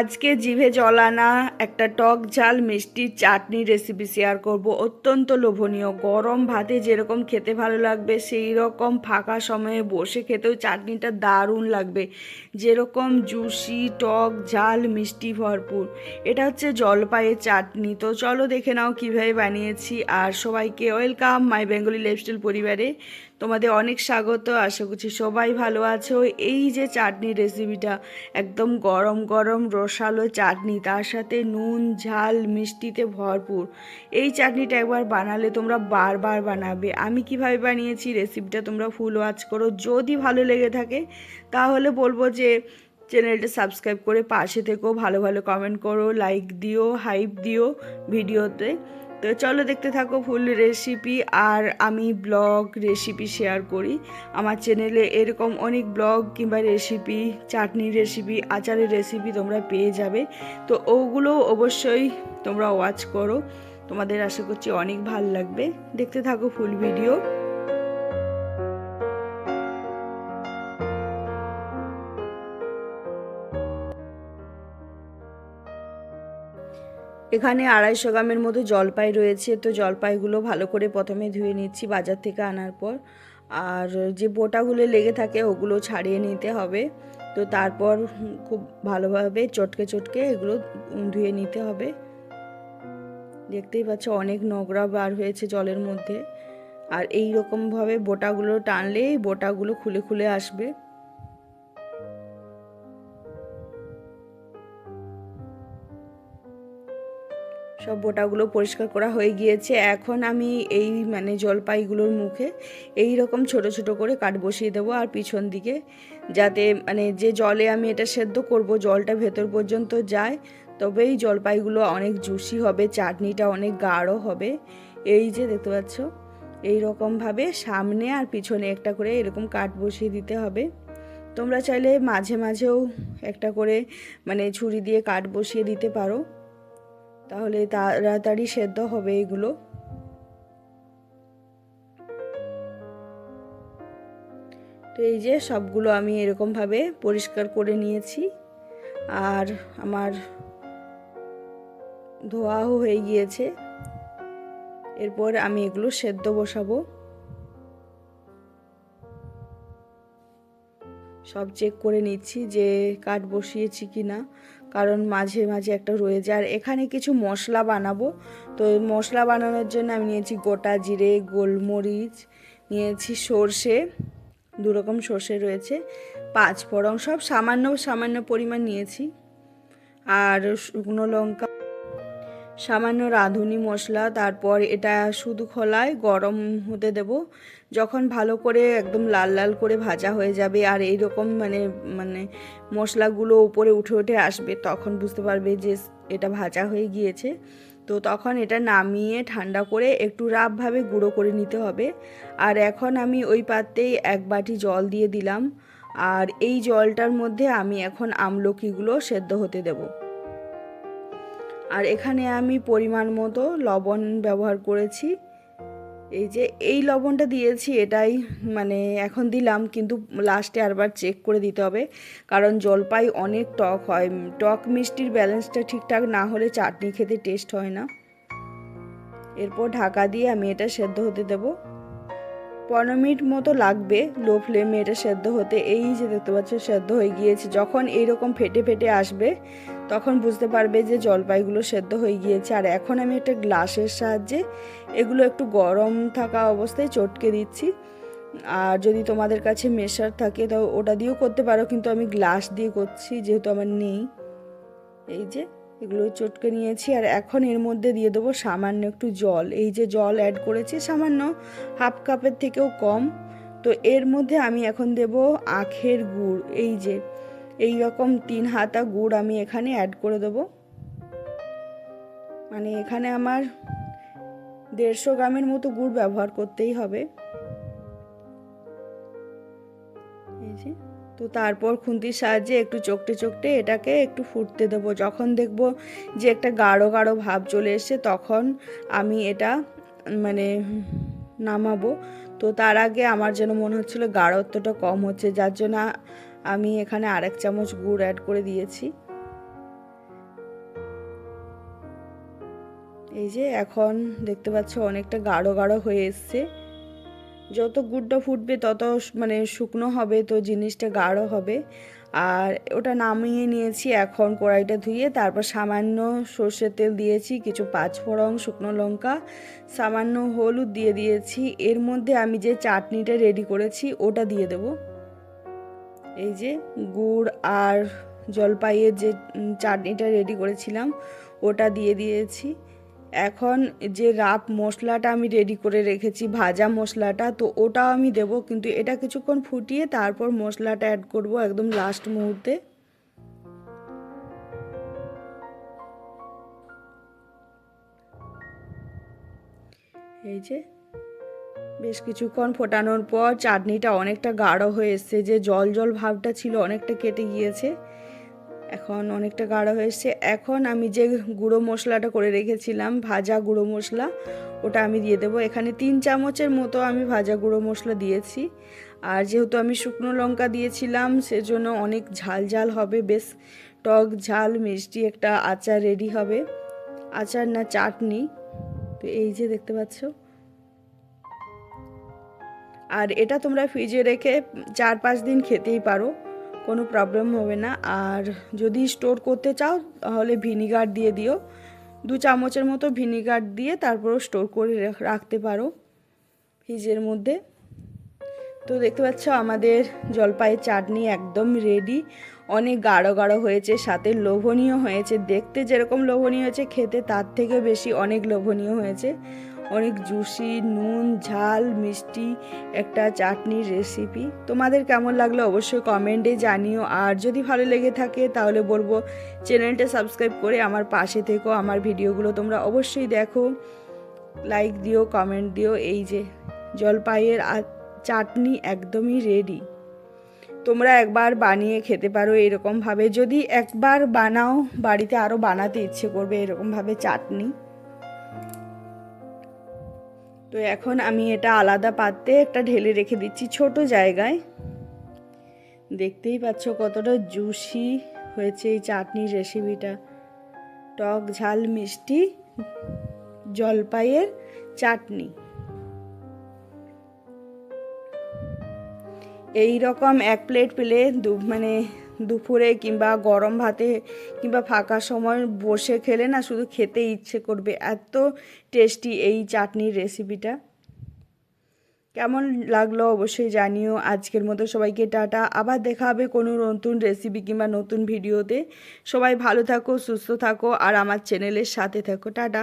আজকে জিভে জলানা একটা টক ঝাল মিষ্টি চাটনি রেসিপি শেয়ার করব। অত্যন্ত লোভনীয়। গরম ভাতে যেরকম খেতে ভালো লাগবে সেই রকম ফাঁকা সময়ে বসে খেতেও চাটনিটা দারুণ লাগবে। যেরকম জুসি টক ঝাল, মিষ্টি ভরপুর। এটা হচ্ছে জলপাইয়ের চাটনি। তো চলো দেখে নাও কীভাবে বানিয়েছি। আর সবাইকে ওয়েলকাম মাই বেঙ্গলি লাইফস্টাইল পরিবারে। তোমাদের অনেক স্বাগত, আশা করছি সবাই ভালো আছো। এই যে চাটনির রেসিপিটা একদম গরম গরম রসালো চাটনি, তার সাথে নুন, ঝাল, মিষ্টিতে ভরপুর। এই চাটনিটা একবার বানালে তোমরা বারবার বানাবে। আমি কীভাবে বানিয়েছি রেসিপিটা তোমরা ফুল ওয়াচ করো। যদি ভালো লেগে থাকে, তাহলে বলব যে চ্যানেলটা সাবস্ক্রাইব করে পাশে থেকেও ভালো ভালো কমেন্ট করো লাইক দিও হাইপ দিও ভিডিওতে। তো চলো দেখতে থাকো ফুল রেসিপি আর আমি ব্লগ রেসিপি শেয়ার করি। আমার চ্যানেলে এরকম অনেক ব্লগ কিংবা রেসিপি চাটনির রেসিপি আচারের রেসিপি তোমরা পেয়ে যাবে। তো ওগুলো অবশ্যই তোমরা ওয়াচ করো। তোমাদের আশা করছি অনেক ভালো লাগবে। দেখতে থাকো ফুল ভিডিও এখানে আড়াইশো গ্রামের মতো জলপাই রয়েছে। তো জলপাইগুলো ভালো করে প্রথমে ধুয়ে নিচ্ছি বাজার থেকে আনার পর। আর যে বোটাগুলো লেগে থাকে ওগুলো ছাড়িয়ে নিতে হবে। তো তারপর খুব ভালোভাবে চটকে চটকে এগুলো ধুয়ে নিতে হবে। দেখতেই পাচ্ছ অনেক নোংরা বার হয়েছে জলের মধ্যে। আর এই রকমভাবে বোটাগুলো টানলে বোটাগুলো খুলে খুলে আসবে। সব বোটাগুলো পরিষ্কার করা হয়ে গিয়েছে। এখন আমি এই মানে জলপাইগুলোর মুখে এই রকম ছোট ছোট করে কাঠ বসিয়ে দেবো আর পিছন দিকে যাতে মানে যে জলে আমি এটা সেদ্ধ করব, জলটা ভেতর পর্যন্ত যায় তবে এই জলপাইগুলো অনেক জুসি হবে, চাটনিটা অনেক গাঢ় হবে। এই যে দেখতে পাচ্ছ এই রকমভাবে সামনে আর পিছনে একটা করে এরকম কাঠ বসিয়ে দিতে হবে। তোমরা চাইলে মাঝে মাঝেও একটা করে মানে ছুরি দিয়ে কাঠ বসিয়ে দিতে পারো। তাহলে তাড়াতাড়ি সেদ্ধ হবে এগুলো। তো এই যে সবগুলো আমি এরকমভাবে পরিষ্কার করে নিয়েছি। আর আমার ধোয়াও হয়ে গিয়েছে। এরপর আমি এগুলো সেদ্ধ বসাবো। সব চেক করে নিচ্ছি যে কাঠ বসিয়েছি কি না কারণ মাঝে মাঝে একটা রয়ে যায়। আর এখানে কিছু মশলা বানাবো। তো মশলা বানানোর জন্য আমি নিয়েছি গোটা জিরে, গোলমরিচ, নিয়েছি সর্ষে দুরকম সর্ষে রয়েছে, পাঁচ ফোড়ন, সব সামান্য সামান্য পরিমাণ নিয়েছি। আর শুকনো লঙ্কা সামান্য রাঁধুনি মশলা, তারপর এটা শুধু খোলায় গরম হতে দেব। যখন ভালো করে একদম লাল লাল করে ভাজা হয়ে যাবে আর এই রকম মানে মানে মশলাগুলো উপরে উঠে উঠে আসবে, তখন বুঝতে পারবে যে এটা ভাজা হয়ে গিয়েছে। তো তখন এটা নামিয়ে ঠান্ডা করে একটু রাফভাবে গুঁড়ো করে নিতে হবে। আর এখন আমি ওই পাত্রেই এক বাটি জল দিয়ে দিলাম। আর এই জলটার মধ্যে আমি এখন আমলকিগুলো সেদ্ধ হতে দেবো। আর এখানে আমি পরিমাণ মতো লবণ ব্যবহার করেছি। এই যে, এই লবণটা দিয়েছি, এটাই মানে এখন দিলাম, কিন্তু লাস্টে আরবার চেক করে দিতে হবে। কারণ জলপাই অনেক টক হয় টক মিষ্টির ব্যালেন্সটা ঠিকঠাক না হলে চাটনি খেতে টেস্ট হয় না। এরপর ঢাকা দিয়ে আমি এটা সেদ্ধ হতে দেবো। পনেরো মিনিট মতো লাগবে লো ফ্লেমে এটা সেদ্ধ হতে। এই যে দেখতে পাচ্ছ, সেদ্ধ হয়ে গিয়েছে। যখন এইরকম ফেটে ফেটে আসবে তখন বুঝতে পারবে যে জলপাইগুলো সেদ্ধ হয়ে গিয়েছে। আর এখন আমি একটা গ্লাসের সাহায্যে এগুলো একটু গরম থাকা অবস্থায় চটকে দিচ্ছি। আর যদি তোমাদের কাছে মেশার থাকে, তো ওটা দিয়েও করতে পারো, কিন্তু আমি গ্লাস দিয়ে করছি, যেহেতু আমার নেই। এই যে, এগুলো চটকে নিয়েছি। আর এখন এর মধ্যে দিয়ে দেবো সামান্য একটু জল। এই যে জল অ্যাড করেছি, সামান্য হাফ কাপের থেকেও কম। তো এর মধ্যে আমি এখন দেব আখের গুড়। এই যে এই রকম তিন হাতা গুড় আমি এখানে অ্যাড করে দেব। মানে এখানে আমার দেড়শো গ্রামের মতো গুড় ব্যবহার করতেই হবে। তো তারপর খুন্তির সাহায্যে একটু চোখটে চোখটে এটাকে একটু ফুটতে দেবো। যখন দেখব যে একটা গাঢ় গাঢ় ভাব চলে এসছে, তখন আমি এটা মানে নামাবো। তো তার আগে আমার যেন মনে হচ্ছিল গাঢ়ত্বটা কম হচ্ছে, যার জন্য আমি এখানে আর এক চামচ গুড় অ্যাড করে দিয়েছি। এই যে এখন দেখতে পাচ্ছ অনেকটা গাঢ় গাঢ় হয়ে এসছে। যত গুড়টা ফুটবে তত মানে শুকনো হবে, তো জিনিসটা গাঢ় হবে। আর ওটা নামিয়ে নিয়েছি, এখন কড়াইটা ধুয়ে তারপর সামান্য সর্ষের তেল দিয়েছি, কিছু পাঁচফোড়ং শুকনো লঙ্কা, সামান্য হলুদ দিয়ে দিয়েছি। এর মধ্যে আমি যে চাটনিটা রেডি করেছি ওটা দিয়ে দেবো। এই যে গুড় আর জলপাইয়ের যে চাটনিটা রেডি করেছিলাম, ওটা দিয়ে দিয়েছি। এখন যে রাপ মশলাটা আমি রেডি করে রেখেছি, ভাজা মশলাটা, তো ওটাও আমি দেব, কিন্তু এটা কিছুক্ষণ ফুটিয়ে তারপর মশলাটা অ্যাড করব একদম লাস্ট মুহূর্তে। এই যে বেশ কিছুক্ষণ ফোটানোর পর চাটনিটা অনেকটা গাঢ় হয়ে এসছে, যে জল জল ভাবটা ছিল অনেকটা কেটে গিয়েছে। এখন অনেকটা গাঢ় হয়ে এসছে। এখন আমি যে গুঁড়ো মশলাটা করে রেখেছিলাম, ভাজা গুঁড়ো মশলা, ওটা আমি দিয়ে দেবো। এখানে তিন চামচের মতো আমি ভাজা গুঁড়ো মশলা দিয়েছি। আর যেহেতু আমি শুকনো লঙ্কা দিয়েছিলাম, সেজন্য অনেক ঝাল ঝাল হবে। বেশ টক ঝাল, মিষ্টি একটা আচার রেডি হবে। আচার না চাটনি। তো এই যে দেখতে পাচ্ছ। আর এটা তোমরা ফ্রিজে রেখে চার পাঁচ দিন খেতেই পারো, কোনো প্রবলেম হবে না। আর যদি স্টোর করতে চাও, তাহলে ভিনিগার দিয়ে দিও। দু চামচের মতো ভিনিগার দিয়ে তারপরও স্টোর করে রাখতে পারো ফ্রিজের মধ্যে। তো দেখতে পাচ্ছ, আমাদের জলপাইয়ের চাটনি একদম রেডি অনেক গাঢ় গাঢ় হয়েছে, সাথে লোভনীয় হয়েছে। দেখতে যেরকম লোভনীয় হয়েছে, খেতে তার থেকে বেশি অনেক লোভনীয় হয়েছে। অনেক জুসি, নুন, ঝাল, মিষ্টি, একটা চাটনির রেসিপি তোমাদের কেমন লাগল অবশ্যই কমেন্টে জানিও। আর যদি ভালো লেগে থাকে তাহলে বলব চ্যানেলটা সাবস্ক্রাইব করে আমার পাশে থেকো। আমার ভিডিওগুলো তোমরা অবশ্যই দেখো। লাইক দিও কমেন্ট দিও। এই যে জলপাইয়ের চাটনি একদমই রেডি তোমরা একবার বানিয়ে খেতে পারো এরকমভাবে। যদি একবার বানাও, বাড়িতে আরও বানাতে ইচ্ছে করবে এরকমভাবে চাটনি। তো এখন আমি এটা আলাদা পাত্রে একটা ঢেলে রেখে দিচ্ছি ছোট জায়গায়। দেখতেই পাচ্ছ কতটা জুসি হয়েছে এই চাটনির রেসিপিটা। টক ঝাল মিষ্টি, জলপাইয়ের চাটনি। এই রকম এক প্লেট পেলে দু মানে দুপুরে কিংবা গরম ভাতে কিংবা ফাঁকা সময় বসে খেলে না শুধু খেতে ইচ্ছে করবে। এত টেস্টি এই চাটনির রেসিপিটা কেমন লাগল অবশ্যই জানিও। আজকের মতো সবাইকে টাটা। আবার দেখা হবে কোনো নতুন রেসিপি কিংবা নতুন ভিডিওতে সবাই ভালো থাকো, সুস্থ থাকো, আর আমার চ্যানেলের সাথে থাকো। টাটা।